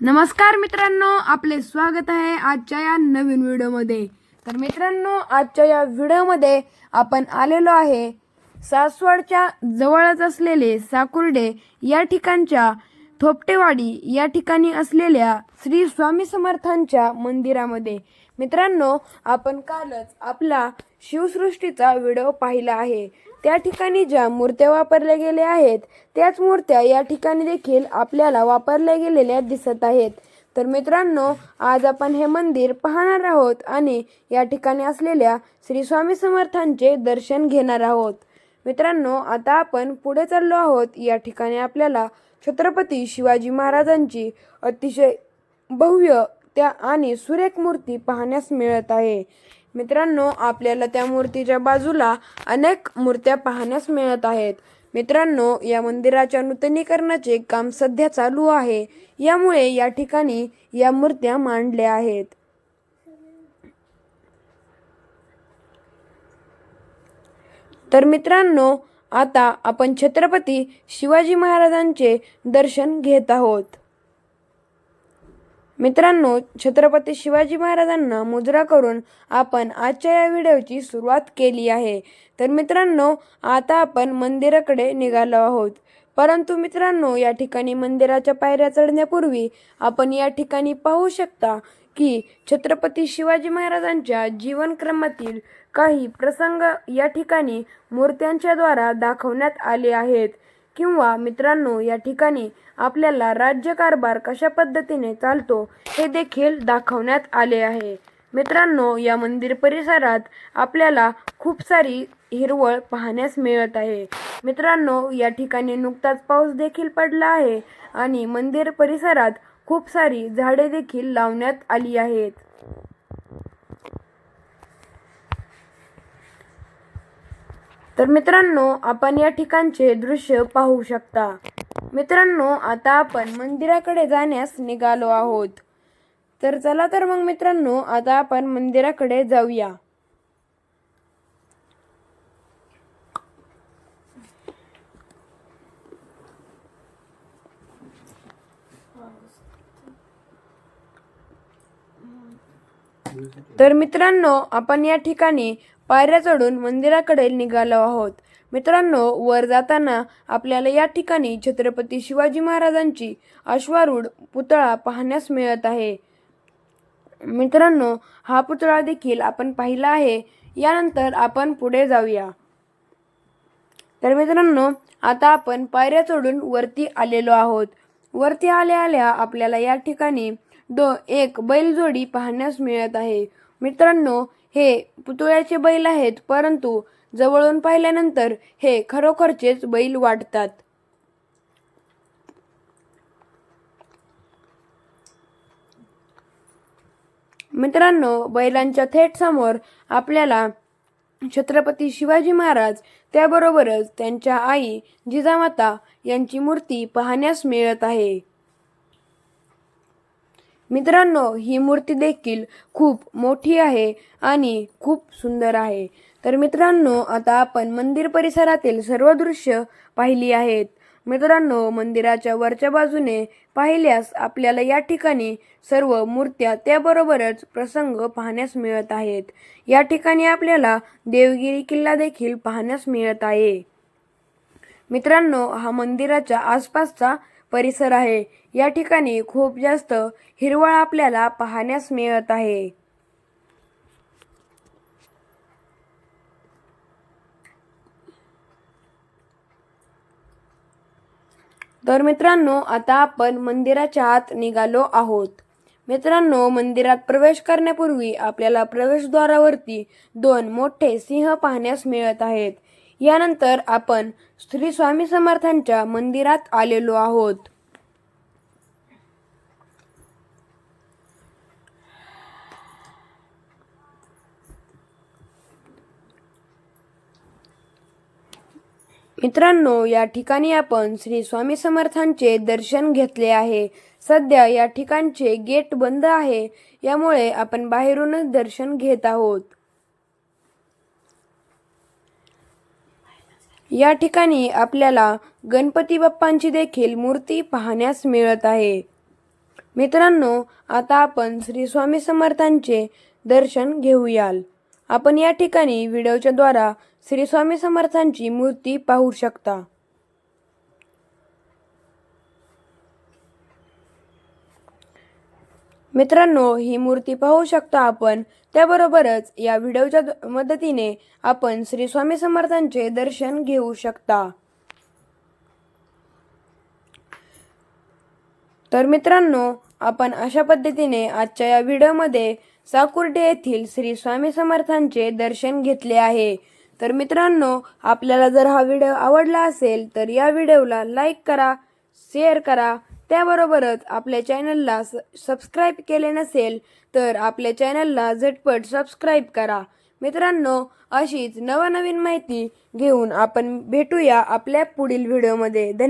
नमस्कार मित्रांनो आपले स्वागत आहे आजच्या या नवीन व्हिडिओमध्ये. तर मित्रांनो आजच्या या व्हिडिओमध्ये आपण आलेलो आहे सासवडच्या जवळच असलेले साकुर्डे या ठिकाणच्या थोपटेवाडी या ठिकाणी असलेल्या श्री स्वामी समर्थांच्या मंदिरामध्ये. मित्रांनो आपण कालच आपला शिवसृष्टीचा व्हिडिओ पाहिला आहे. त्या ठिकाणी ज्या मूर्त्या वापरल्या गेल्या आहेत त्याच मूर्त्या या ठिकाणी देखील आपल्याला वापरल्या गेलेल्या दिसत आहेत. तर मित्रांनो आज आपण हे मंदिर पाहणार आहोत आणि या ठिकाणी असलेल्या श्री स्वामी समर्थांचे दर्शन घेणार आहोत. मित्रांनो आता आपण पुढे चाललो आहोत. या ठिकाणी आपल्याला छत्रपती शिवाजी महाराजांची अतिशय भव्य त्या आणि सुरेख मूर्ती पाहण्यास मिळत आहे. मित्रांनो आपल्याला त्या मूर्तीच्या बाजूला अनेक मूर्त्या पाहण्यास मिळत आहेत. मित्रांनो या मंदिराच्या नूतनीकरणाचे काम सध्या चालू आहे. यामुळे या ठिकाणी या मूर्त्या मांडल्या आहेत. तर मित्रांनो आता आपण छत्रपती शिवाजी महाराजांचे दर्शन घेत आहोत. मित्रांनो छत्रपती शिवाजी महाराजांना मुजरा करून आपण आजच्या या व्हिडिओची सुरुवात केली आहे. तर मित्रांनो आता आपण मंदिराकडे निघालो आहोत. परंतु मित्रांनो या ठिकाणी मंदिराच्या पायऱ्या चढण्यापूर्वी आपण या ठिकाणी पाहू शकता की छत्रपती शिवाजी महाराजांच्या जीवनक्रमातील काही प्रसंग या ठिकाणी मूर्त्यांच्या द्वारा दाखवण्यात आले आहेत. किंवा मित्रांनो या ठिकाणी आपल्याला राज्यकारभार कशा पद्धतीने चालतो हे देखील दाखवण्यात आले आहे. मित्रांनो या मंदिर परिसरात आपल्याला खूप सारी हिरवळ पाहण्यास मिळत आहे. मित्रांनो या ठिकाणी नुकताच पाऊस देखील पडला आहे आणि मंदिर परिसरात खूप सारी झाडे देखील लावण्यात आली आहेत. तर मित्रांनो आपण या ठिकाणचे दृश्य पाहू शकता. मित्रांनो आता आपण मंदिराकडे जाण्यास निघालो आहोत. तर चला तर मग मित्रांनो आता आपण मंदिराकडे जाऊया. तर मित्रांनो आपण या ठिकाणी पायऱ्या चढून मंदिराकडे निघालो आहोत. मित्रांनो वर जाताना आपल्याला या ठिकाणी छत्रपती शिवाजी महाराजांची अश्वारूढ पुतळा पाहण्यास मिळत आहे. मित्रांनो हा पुतळा देखील आपण पाहिला आहे. यानंतर आपण पुढे जाऊया. तर मित्रांनो आता आपण पायऱ्या चढून वरती आलेलो आहोत. वरती आल्या आल्या आपल्याला या ठिकाणी दो एक बैलजोडी पाहण्यास मिळत आहे. मित्रांनो हे पुतळ्याचे बैल आहेत परंतु जवळून पाहिल्यानंतर हे खरोखरचेच बैल वाटतात मित्रांनो बैलांच्या थेट समोर आपल्याला छत्रपती शिवाजी महाराज त्याबरोबरच त्यांच्या आई जिजामाता यांची मूर्ती पाहण्यास मिळत आहे. मित्रांनो ही मूर्ती देखील खूप मोठी आहे आणि खूप सुंदर आहे. तर मित्रांनो आता आपण मंदिर परिसरातील सर्व दृश्य पाहिली आहेत. मित्रांनो मंदिराच्या वरच्या बाजूने पाहिल्यास आपल्याला या ठिकाणी सर्व मूर्त्या त्याबरोबरच प्रसंग पाहण्यास मिळत आहेत. या ठिकाणी आपल्याला देवगिरी किल्ला देखील पाहण्यास मिळत आहे. मित्रांनो हा मंदिराच्या आसपासचा परिसर आहे. या ठिकाणी खूप जास्त हिरवळ आपल्याला पाहण्यास मिळत आहे. तर मित्रांनो आता आपण मंदिराच्या आत निघालो आहोत. मित्रांनो मंदिरात प्रवेश करण्यापूर्वी आपल्याला प्रवेशद्वारावरती दोन मोठे सिंह पाहण्यास मिळत आहेत. यानंतर आपण श्री स्वामी समर्थांच्या मंदिरात आलेलो आहोत. मित्रांनो या ठिकाणी आपण श्री स्वामी समर्थांचे दर्शन घेतले आहे. सध्या या ठिकाणचे गेट बंद आहे. यामुळे आपण बाहेरूनच दर्शन घेत आहोत. या ठिकाणी आपल्याला गणपती बाप्पांची देखील मूर्ती पाहण्यास मिळत आहे. मित्रांनो आता आपण श्री स्वामी समर्थांचे दर्शन घेऊयाल. आपण या ठिकाणी व्हिडिओच्या द्वारा श्री स्वामी समर्थांची मूर्ती पाहू शकता. मित्रांनो ही मूर्ती पाहू शकता आपण. त्याबरोबरच या व्हिडिओच्या मदतीने आपण श्री स्वामी समर्थांचे दर्शन घेऊ शकता. तर मित्रांनो आपण अशा पद्धतीने आजच्या या व्हिडिओमध्ये साकुर्डे येथील श्री स्वामी समर्थांचे दर्शन घेतले आहे. तर मित्रांनो आपल्याला जर हा व्हिडिओ आवडला असेल तर या व्हिडिओला लाईक करा शेअर करा त्याबरोबरच आपल्या चॅनलला स सबस्क्राईब केले नसेल तर आपल्या चॅनलला झटपट सबस्क्राईब करा. मित्रांनो अशीच नवनवीन माहिती घेऊन आपण भेटूया आपल्या पुढील व्हिडिओमध्ये धन्य